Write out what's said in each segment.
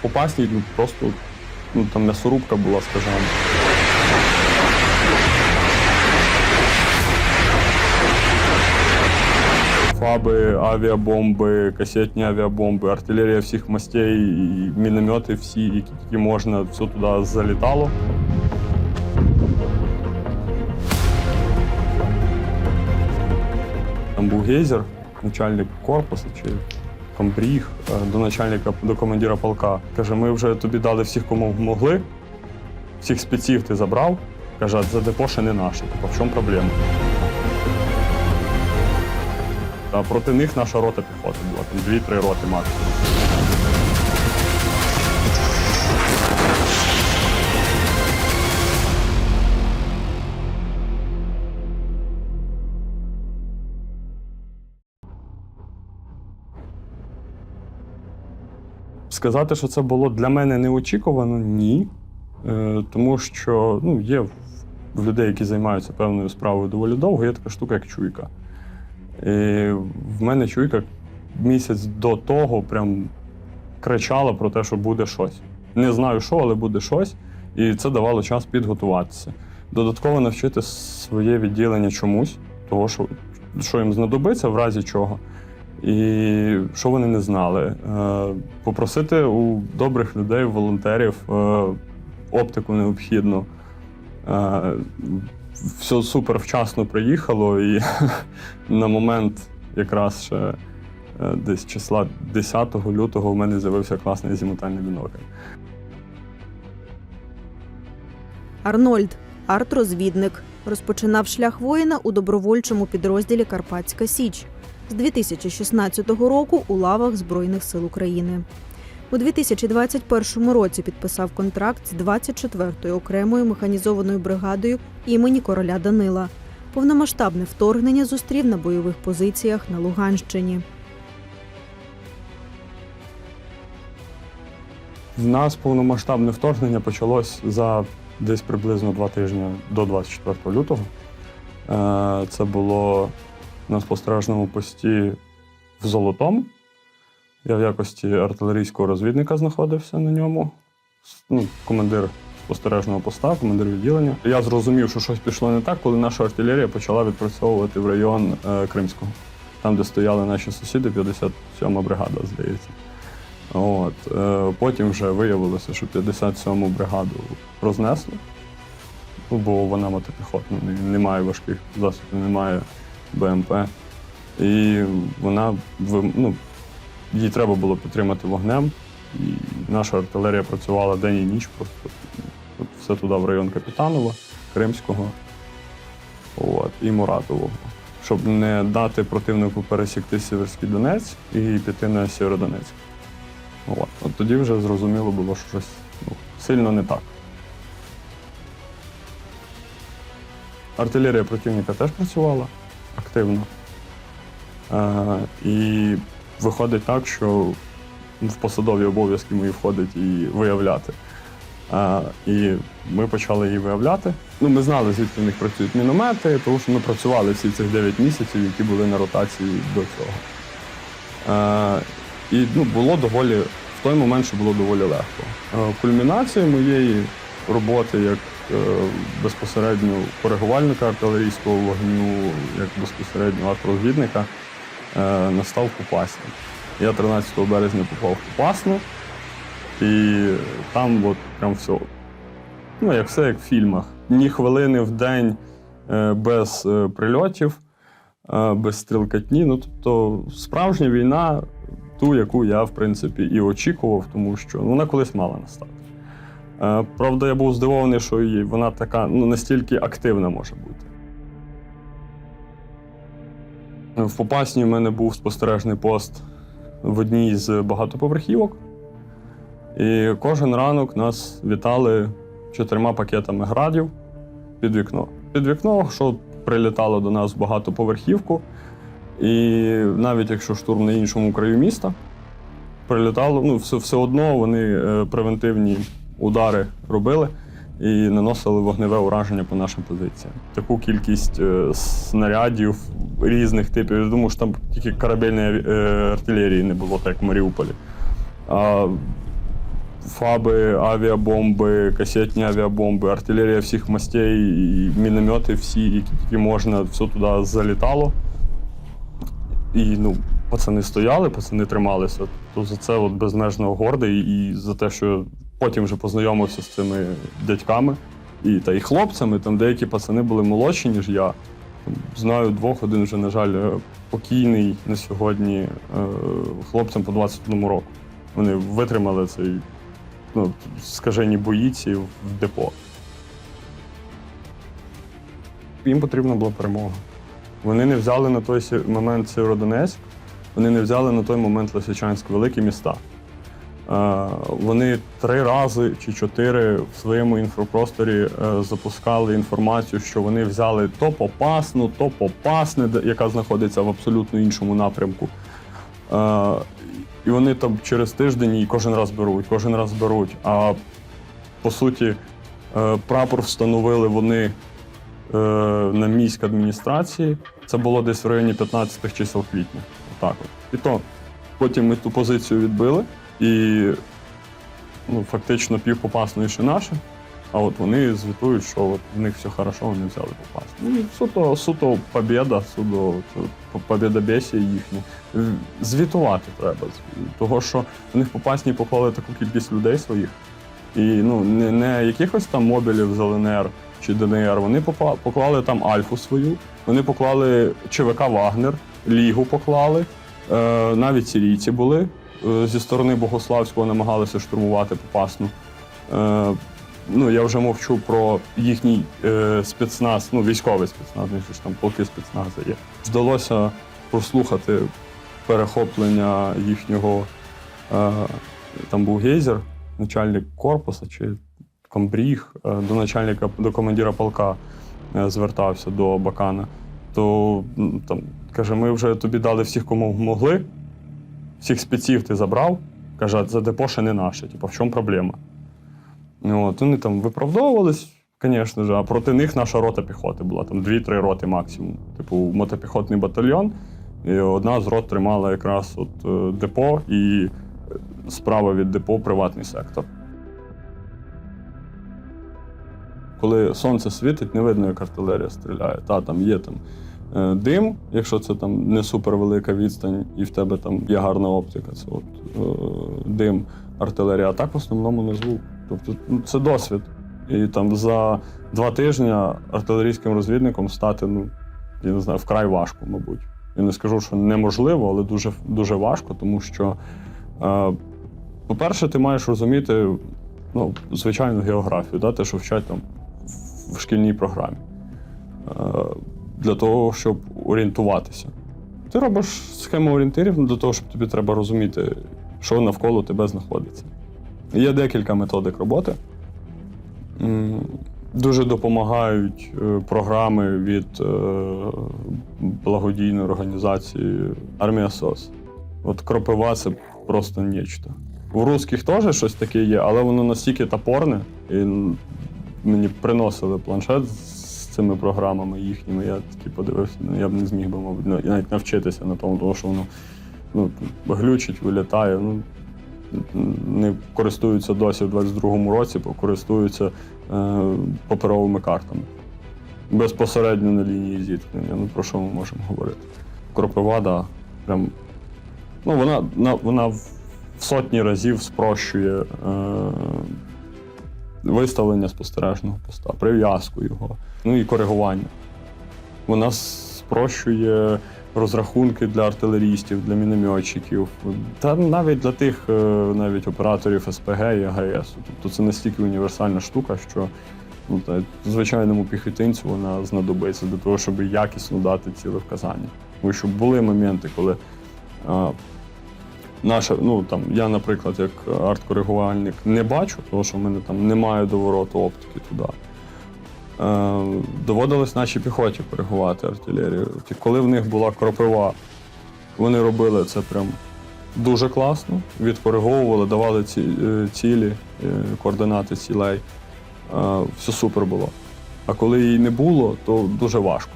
в Попасній ну, просто ну, там м'ясорубка була, скажімо. Фаби, авіабомби, касетні авіабомби, артилерія всіх мастей, і міномети всі, які тільки можна, все туди залітало. Там був гейзер, начальник корпусу чи комбріг е, до начальника, до командира полка. Каже, ми вже тобі дали всіх, кому могли, всіх спеців ти забрав. Каже, а за депо ще не наше. Типа, в чому проблема? А проти них наша рота піхоти була, там дві-три роти максимум. Сказати, що це було для мене неочікувано, ні. Е, тому що ну, є в- людей, які займаються певною справою доволі довго, є така штука, як чуйка. І в мене чуйка місяць до того прям кричала про те, що буде щось. Не знаю що, але буде щось. І це давало час підготуватися. Додатково навчити своє відділення чомусь, того, що, що їм знадобиться, в разі чого. І що вони не знали. Е, Попросити у добрих людей, волонтерів е, оптику необхідну. Е, Все супер вчасно приїхало, і на момент якраз ще десь числа 10 лютого в мене з'явився класний зімотальний бінокль. Арнольд, арт-розвідник, розпочинав шлях воїна у добровольчому підрозділі Карпатська Січ з 2016 року у лавах Збройних сил України. У 2021 році підписав контракт з 24-ю окремою механізованою бригадою імені короля Данила. Повномасштабне вторгнення зустрів на бойових позиціях на Луганщині. В нас повномасштабне вторгнення почалось за десь приблизно два тижні до 24 лютого. Е, Це було на спостережному пості в Золотому. Я в якості артилерійського розвідника знаходився на ньому. Ну, командир спостережного поста, командир відділення. Я зрозумів, що щось пішло не так, коли наша артилерія почала відпрацьовувати в район е, Кримського, там, де стояли наші сусіди, 57 бригада, здається. От, е, потім вже виявилося, що 57-му бригаду рознесли, бо вона мотопіхотна, не- немає важких засобів, немає БМП. І вона ну, їй треба було підтримати вогнем. І наша артилерія працювала день і ніч, просто от все туди в район Капітанова, Кримського от, і Муратового. Щоб не дати противнику пересікти Сіверський Донець і піти на Сєвєродонецьк. От. От тоді вже зрозуміло було, що щось ну, сильно не так. Артилерія противника теж працювала активно. Е, і виходить так, що в посадові обов'язки мої входить і виявляти. Е, і ми почали її виявляти. Ну, ми знали, звідки в них працюють міномети, тому що ми працювали всі цих 9 місяців, які були на ротації до цього. Е, і ну, було доволі, в той момент ще було доволі легко. Е, Кульмінацією моєї роботи як безпосередньо коригувальника артилерійського вогню, як безпосередньо артрозвідника, е, настав в Я 13 березня попав в Попасну, і там от прям все. Ну, як все, як в фільмах. Ні хвилини в день е, без е, прильотів, е, без стрілкатні. Ну, тобто, справжня війна, ту, яку я, в принципі, і очікував, тому що ну, вона колись мала настати. Е, Правда, я був здивований, що вона така ну, настільки активна може бути. Е, В Попасні в мене був спостережний пост в одній з багатоповерхівок. І кожен ранок нас вітали чотирма пакетами градів під вікно. Під вікно, що прилітало до нас в багатоповерхівку. І навіть якщо штурм на іншому краю міста, прилітало, ну, все, все одно вони е, превентивні удари робили і наносили вогневе ураження по нашим позиціям. Таку кількість е, снарядів різних типів. Я думаю, що там тільки корабельної е, артилерії не було, так як в Маріуполі. А фаби, авіабомби, касетні авіабомби, артилерія всіх мастей, і міномети всі, які тільки можна, все туди залітало. І ну, пацани стояли, пацани трималися. То за це от безмежно гордий і за те, що потім вже познайомився з цими дядьками і, та і хлопцями. Там деякі пацани були молодші, ніж я. Знаю двох, один вже, на жаль, е, покійний на сьогодні е, хлопцям по 21 року. Вони витримали цей ну, скажені бої ці в депо. Їм потрібна була перемога. Вони не взяли на той момент Сєвєродонецьк, вони не взяли на той момент Лисичанськ, великі міста. Е, Вони три рази чи чотири в своєму інфопросторі е, запускали інформацію, що вони взяли то Попасну, то Попасне, яка знаходиться в абсолютно іншому напрямку. Е, І вони там через тиждень і кожен раз беруть, кожен раз беруть. А по суті, прапор встановили вони на міській адміністрації. Це було десь в районі 15 чисел квітня. Отак от. І то потім ми ту позицію відбили, і ну, фактично пів попасної ще наше. А от вони звітують, що от в них все хорошо, вони взяли попасну. Ну, суто, суто побєда, суто їхнє. Е, Звітувати треба. Того, що в них попасні поклали таку кількість людей своїх. І ну, не, не якихось там мобілів з ЛНР чи ДНР. Вони поклали там Альфу свою, вони поклали ЧВК Вагнер, Лігу поклали. Е, навіть сірійці були зі сторони Богославського намагалися штурмувати Попасну. Е, ну, я вже мовчу про їхній е, спецназ, ну, військовий спецназ, що ж там полки спецназу є. Вдалося прослухати перехоплення їхнього. Е, там був гейзер, начальник корпусу чи комбріг, е, до начальника, до командира полка е, звертався до Бакана. То там каже: ми вже тобі дали всіх, кому могли, всіх спеців ти забрав. Каже, а це депо ще не наше. Типу, в чому проблема? Ну, От, вони там виправдовувались, звісно ж, а проти них наша рота піхоти була, там дві-три роти максимум. Типу, мотопіхотний батальйон. І одна з рот тримала якраз от е, депо і е, справа від депо приватний сектор. Коли сонце світить, не видно, як артилерія стріляє. Та там є там дим, якщо це там не супервелика відстань, і в тебе там є гарна оптика, це от е, дим артилерія, а так в основному не звук. Тобто ну, це досвід. І там за два тижні артилерійським розвідником стати, ну, я не знаю, вкрай важко, мабуть. Я не скажу, що неможливо, але дуже, дуже важко, тому що, е, по-перше, ти маєш розуміти ну, звичайну географію, да, те, що вчать там в шкільній програмі. Е, для того, щоб орієнтуватися. Ти робиш схему орієнтирів для того, щоб тобі треба розуміти, що навколо тебе знаходиться. Є декілька методик роботи. Дуже допомагають е, програми від е, благодійної організації Армія СОС. От кропива це просто нічто. У русських теж щось таке є, але воно настільки топорне, і мені приносили планшет цими програмами їхніми. Я такий подивився, ну я б не зміг би, мабуть, нав- навіть навчитися на тому, тому що воно ну, глючить, вилітає. Ну, не користуються досі в 22-му році, користуються е, паперовими картами. Безпосередньо на лінії зіткнення. Ну про що ми можемо говорити? Кропива, да, прям, ну, вона, на- вона в сотні разів спрощує е, виставлення спостережного поста, прив'язку його, ну і коригування. Вона спрощує розрахунки для артилерістів, для мінометчиків, та навіть для тих е, навіть операторів СПГ і АГС. Тобто це настільки універсальна штука, що ну, та, звичайному піхотинцю вона знадобиться для того, щоб якісно дати ціле вказання. Тому що були моменти, коли наша, ну там я, наприклад, як арт-коригувальник не бачу, тому що в мене там немає довороту оптики туди. Е, доводилось нашій піхоті коригувати артилерію. Коли в них була кропива, вони робили це прям дуже класно, відкориговували, давали ці, е, цілі, е, координати цілей. Е, Все супер було. А коли її не було, то дуже важко.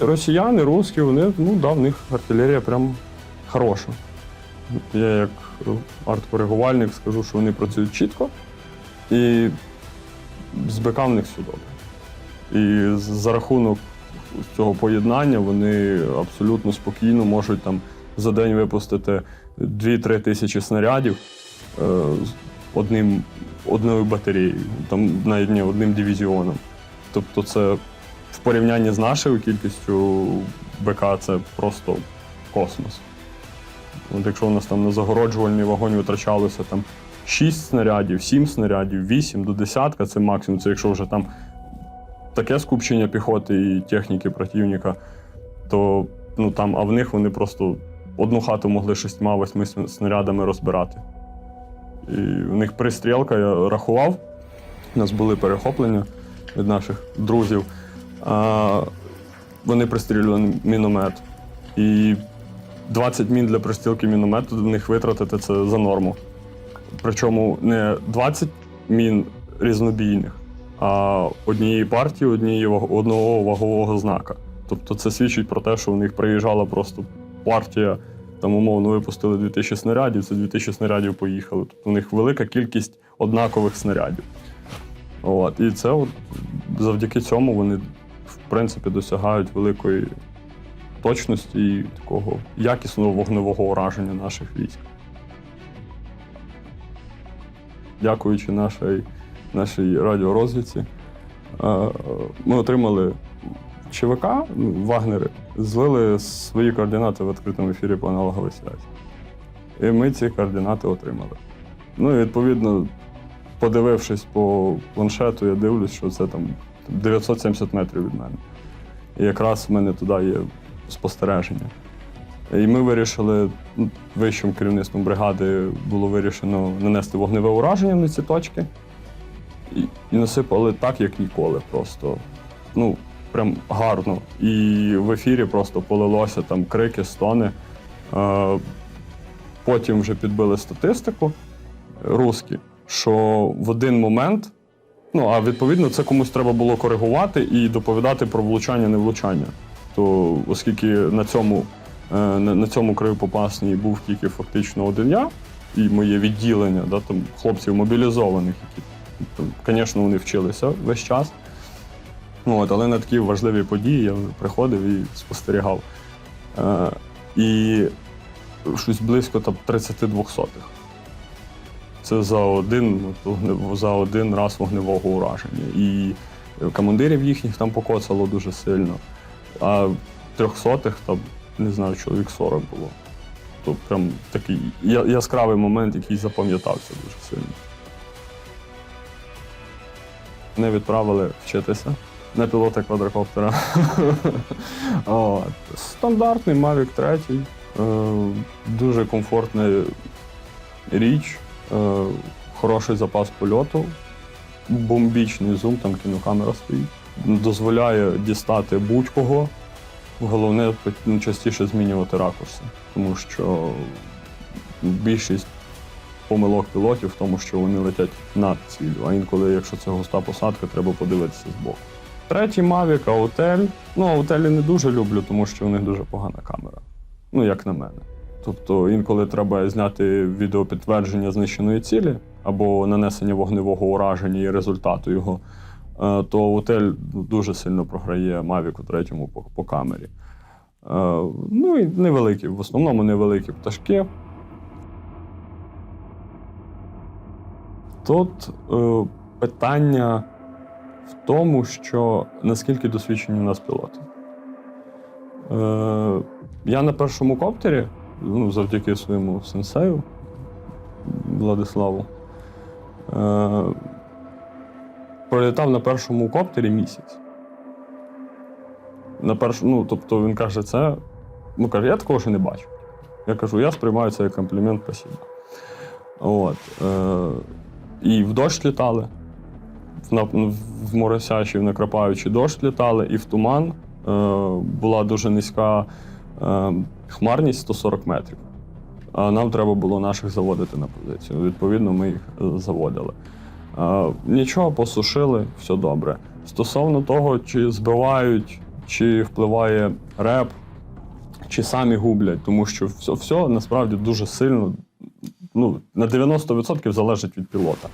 Росіяни, русські, вони, ну да, в них артилерія прям хороша. Я як арт-коригувальник, скажу, що вони працюють чітко. І з БК в них все добре. І за рахунок цього поєднання вони абсолютно спокійно можуть там за день випустити 2-3 тисячі снарядів е, одним, одною батареєю, там навіть не одним дивізіоном. Тобто це в порівнянні з нашою кількістю БК це просто космос. От якщо у нас там на загороджувальний вогонь витрачалося там 6 снарядів, 7 снарядів, 8 до десятка це максимум. Це якщо вже там таке скупчення піхоти і техніки противника, то ну там, а в них вони просто одну хату могли шістьма-восьми сн- снарядами розбирати. І в них пристрілка, я рахував, у нас були перехоплення від наших друзів. А, вони пристрілювали міномет. І 20 мін для пристрілки міномету в них витратити це за норму. Причому не 20 мін різнобійних, а однієї партії, однієї одного вагового знака. Тобто це свідчить про те, що в них приїжджала просто партія, там умовно випустили 2000 снарядів, це 2000 снарядів поїхали. Тобто у них велика кількість однакових снарядів. От. І це от, завдяки цьому вони, в принципі, досягають великої точності і такого якісного вогневого ураження наших військ. Дякуючи нашій, нашій радіорозвідці, е, ми отримали ЧВК, ну, Вагнери, злили свої координати в відкритому ефірі по аналоговій связі. І ми ці координати отримали. Ну і відповідно, подивившись по планшету, я дивлюсь, що це там 970 метрів від мене. І якраз в мене туди є спостереження. І ми вирішили, ну, вищим керівництвом бригади було вирішено нанести вогневе ураження на ці точки. І, насипали так, як ніколи. Просто ну, прям гарно. І в ефірі просто полилося там крики, стони. Е, потім вже підбили статистику русські, що в один момент, ну а відповідно, це комусь треба було коригувати і доповідати про влучання, не влучання. То оскільки на цьому, е, на, цьому краю попасній був тільки фактично один я і моє відділення, да, там хлопців мобілізованих, які, звісно, вони вчилися весь час. Ну, от, але на такі важливі події я приходив і спостерігав. Е, і щось близько там 32 сотих. Це за один, за один раз вогневого ураження. І командирів їхніх там покоцало дуже сильно. А трьохсотих там, не знаю, чоловік 40 було. То прям такий яскравий момент, який запам'ятався дуже сильно. Не відправили вчитися на пілота квадрокоптера. Стандартний Mavic 3. Е, дуже комфортна річ, хороший запас польоту, бомбічний зум, там кінокамера стоїть. Дозволяє дістати будь-кого. Головне ну, частіше змінювати ракурси, тому що більшість помилок пілотів в тому, що вони летять над ціллю, а інколи, якщо це густа посадка, треба подивитися збоку. Третій Mavic, Autel. Ну, Autel не дуже люблю, тому що у них дуже погана камера. Ну, як на мене. Тобто інколи треба зняти відеопідтвердження знищеної цілі або нанесення вогневого ураження і результату його, е, то Autel дуже сильно програє Mavic у третьому по, камері. Е, Ну і невеликі, в основному невеликі пташки. Тут е, питання в тому, що наскільки досвідчені у нас пілоти. Я на першому коптері, ну, завдяки своєму сенсею Владиславу, е, пролітав на першому коптері місяць. На перш... ну, тобто він каже, це. Ну, каже, я такого ще не бачу. Я кажу, я сприймаю це як комплімент спасибо. От. Е, і в дощ літали. В, на, в моросячий, в накрапаючий дощ літали, і в туман е, була дуже низька хмарність 140 метрів. Нам треба було наших заводити на позицію. Відповідно, ми їх е, заводили. Е, нічого, посушили, все добре. Стосовно того, чи збивають, чи впливає реп, чи самі гублять, тому що все, все насправді дуже сильно ну, на 90% залежить від пілота.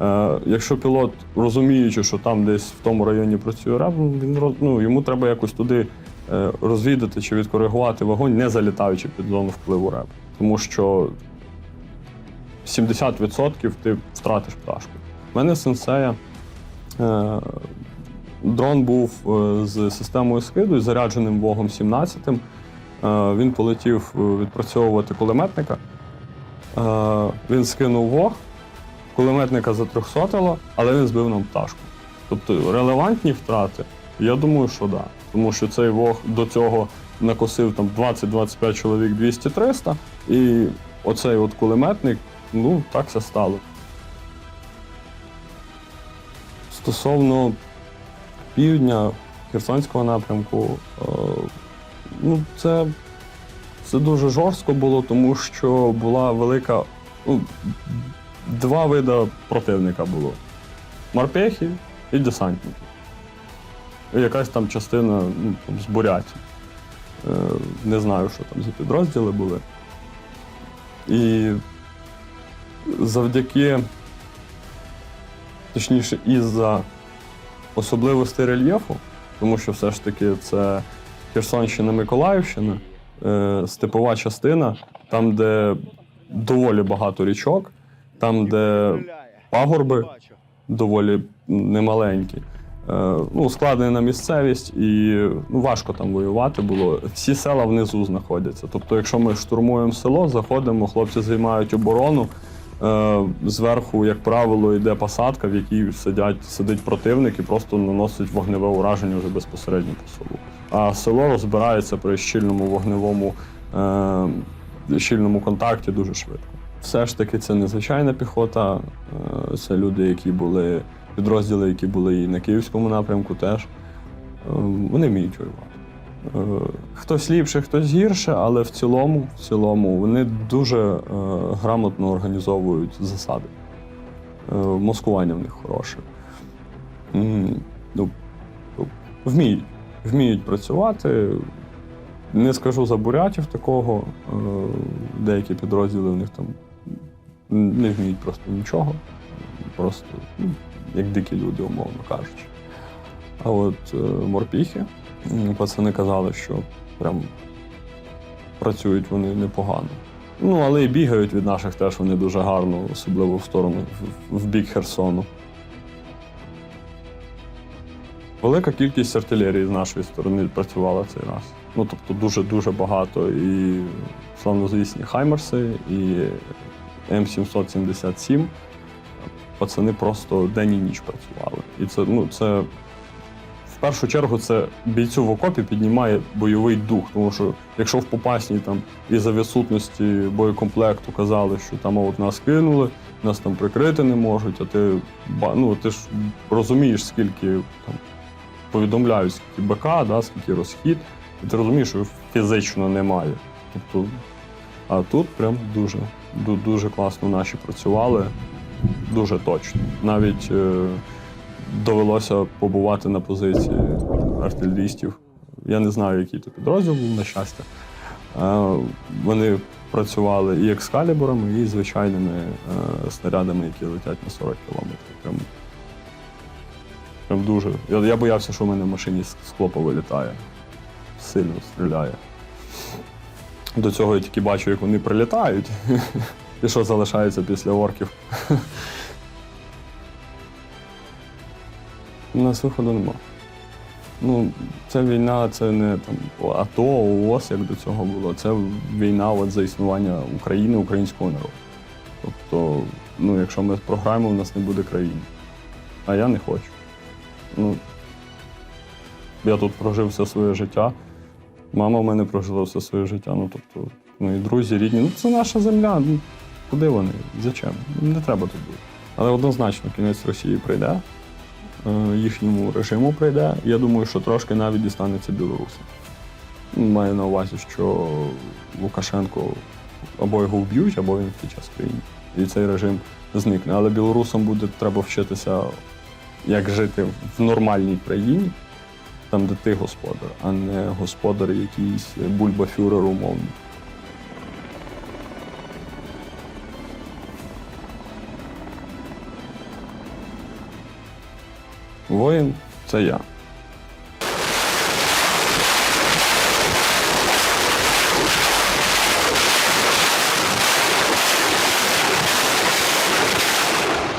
Е, якщо пілот, розуміючи, що там десь в тому районі працює ну, він ну, йому треба якось туди розвідати чи відкоригувати вогонь, не залітаючи під зону впливу реб. Тому що 70% ти втратиш пташку. У мене сенсея. Е, дрон був е, з системою скиду і зарядженим вогом 17 Е, Він полетів е, відпрацьовувати кулеметника. Е, Він скинув вог, кулеметника затрьохсотило, але він збив нам пташку. Тобто релевантні втрати, я думаю, що так. Да. Тому що цей вог до цього накосив там 20-25 чоловік 200-300, і оцей от кулеметник, ну, так все стало. Стосовно півдня Херсонського напрямку, е, ну, це, це дуже жорстко було, тому що була велика. Ну, два види противника було: морпехи і десантники. Якась там частина ну, там, з Буряті. Е, не знаю, що там за підрозділи були. І завдяки, точніше, із-за особливостей рельєфу, тому що все ж таки це Херсонщина, Миколаївщина, е, степова частина, там, де доволі багато річок, там, де пагорби доволі немаленькі. Е, ну, складена місцевість, і ну, важко там воювати було. Всі села внизу знаходяться. Тобто, якщо ми штурмуємо село, заходимо, хлопці займають оборону. Е, зверху, як правило, йде посадка, в якій сидять, сидить противник і просто наносить вогневе ураження вже безпосередньо по селу. А село розбирається при щільному вогневому е, щільному контакті дуже швидко. Все ж таки, це незвичайна піхота, е, це люди, які були підрозділи, які були і на київському напрямку, теж Е, вони вміють воювати. Е, Хтось ліпше, хтось гірше, але в цілому, в цілому вони дуже е, грамотно організовують засади. Маскування в них хороше. Ну, вміють, вміють працювати. Не скажу за бурятів такого. Деякі підрозділи в них там не вміють просто нічого. Просто ну, як дикі люди, умовно кажучи. А от е, морпіхи, пацани казали, що прям працюють вони непогано. Ну, але і бігають від наших теж вони дуже гарно, особливо в сторону в, бік Херсону. Велика кількість артилерії з нашої сторони працювала цей раз. Ну, тобто дуже-дуже багато. І славнозвісні Хаймерси, і М777. Пацани просто день і ніч працювали. І це, ну, це в першу чергу це бійцю в окопі піднімає бойовий дух. Тому що якщо в Попасній там і за відсутності боєкомплекту казали, що там от нас кинули, нас там прикрити не можуть, а ти ну, ти ж розумієш, скільки там повідомляють, скільки БК, да, скільки розхід, і ти розумієш, що фізично немає. Тобто, а тут прям дуже, дуже класно наші працювали, дуже точно. Навіть е, довелося побувати на позиції артилерістів. Я не знаю, який то підрозділ був, на щастя. Е, Вони працювали і екскалібурами, і звичайними е, снарядами, які летять на 40 кілометрів. Прям, прям дуже. Я, я боявся, що в мене в машині скло повилітає. Сильно стріляє. До цього я тільки бачу, як вони прилітають. І що залишається після орків. У нас виходу нема. Ну, це війна, це не там АТО, ООС, як до цього було. Це війна от, за існування України, українського народу. Тобто, ну, якщо ми програємо, у нас не буде країни. А я не хочу. Ну, я тут прожив все своє життя. Мама в мене прожила все своє життя. Ну, тобто, ну і друзі, рідні. Ну, це наша земля. Куди вони? Зачем? Не треба тут бути. Але однозначно кінець Росії прийде, е, їхньому режиму прийде. Я думаю, що трошки навіть дістанеться білорусам. Маю на увазі, що Лукашенко або його вб'ють, або він під час війни. І цей режим зникне. Але білорусам буде треба вчитися, як жити в нормальній країні, там, де ти господар, а не господар якийсь бульбафюрер умовний. Воїн це я.